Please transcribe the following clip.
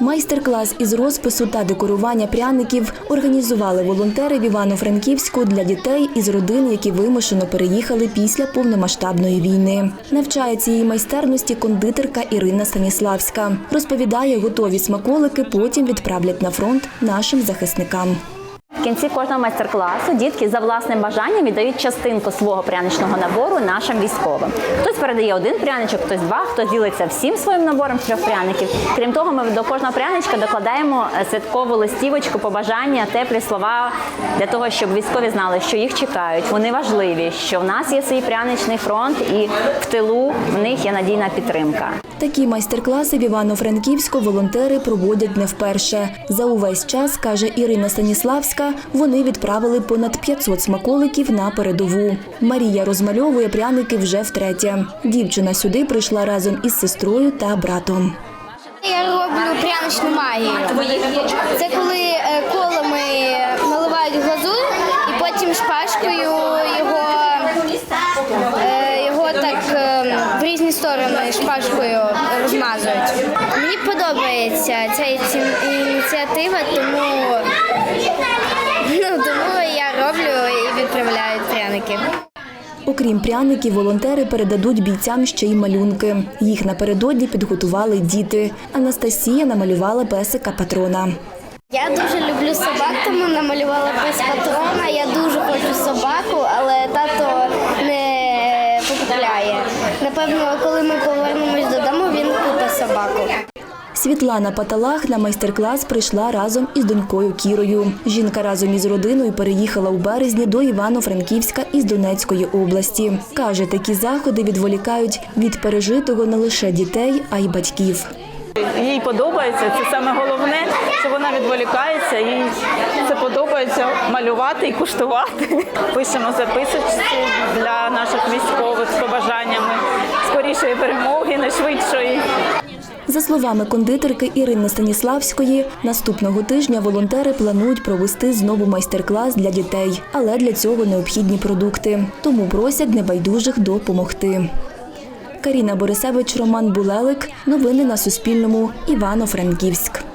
Майстер-клас із розпису та декорування пряників організували волонтери в Івано-Франківську для дітей із родин, які вимушено переїхали після повномасштабної війни. Навчає цієї майстерності кондитерка Ірина Станіславська. Розповідає, готові смаколики потім відправлять на фронт нашим захисникам. В кінці кожного майстер-класу дітки за власним бажанням віддають частинку свого пряничного набору нашим військовим. Хтось передає один пряничок, хтось два, хтось ділиться всім своїм набором трьох пряників. Крім того, ми до кожного пряничка докладаємо е, святкову листівочку, побажання, теплі слова для того, щоб військові знали, що їх чекають. Вони важливі, що в нас є свій пряничний фронт, і в тилу в них є надійна підтримка. Такі майстер-класи в Івано-Франківську волонтери проводять не вперше. За увесь час, каже Ірина Станіславська, вони відправили понад 500 смаколиків на передову. Марія розмальовує пряники вже втретє. Дівчина сюди прийшла разом із сестрою та братом. Я роблю пряничну магію. Це коли е, різні сторони шпажкою розмазують. Мені подобається ця ініціатива, тому, ну, тому я роблю і відправляю пряники. Окрім пряників, волонтери передадуть бійцям ще й малюнки. Їх напередодні підготували діти. Анастасія намалювала песика патрона. Я дуже люблю собак, тому намалювала пес патрона. Я дуже хочу собаку, але тато не покупляє. Напевно, коли ми повернемось додому, він купить собаку. Світлана Паталах на майстер-клас прийшла разом із донькою Кірою. Жінка разом із родиною переїхала у березні до Івано-Франківська із Донецької області. Каже, такі заходи відволікають від пережитого не лише дітей, а й батьків. Їй подобається, це саме головне, що вона відволікається, їй це подобається малювати і куштувати. Пишемо записочки для наших військових з За словами кондитерки Ірини Станіславської, наступного тижня волонтери планують провести знову майстер-клас для дітей, але для цього необхідні продукти. Тому просять небайдужих допомогти. Каріна Борисевич, Роман Булелик. Новини на Суспільному. Івано-Франківськ.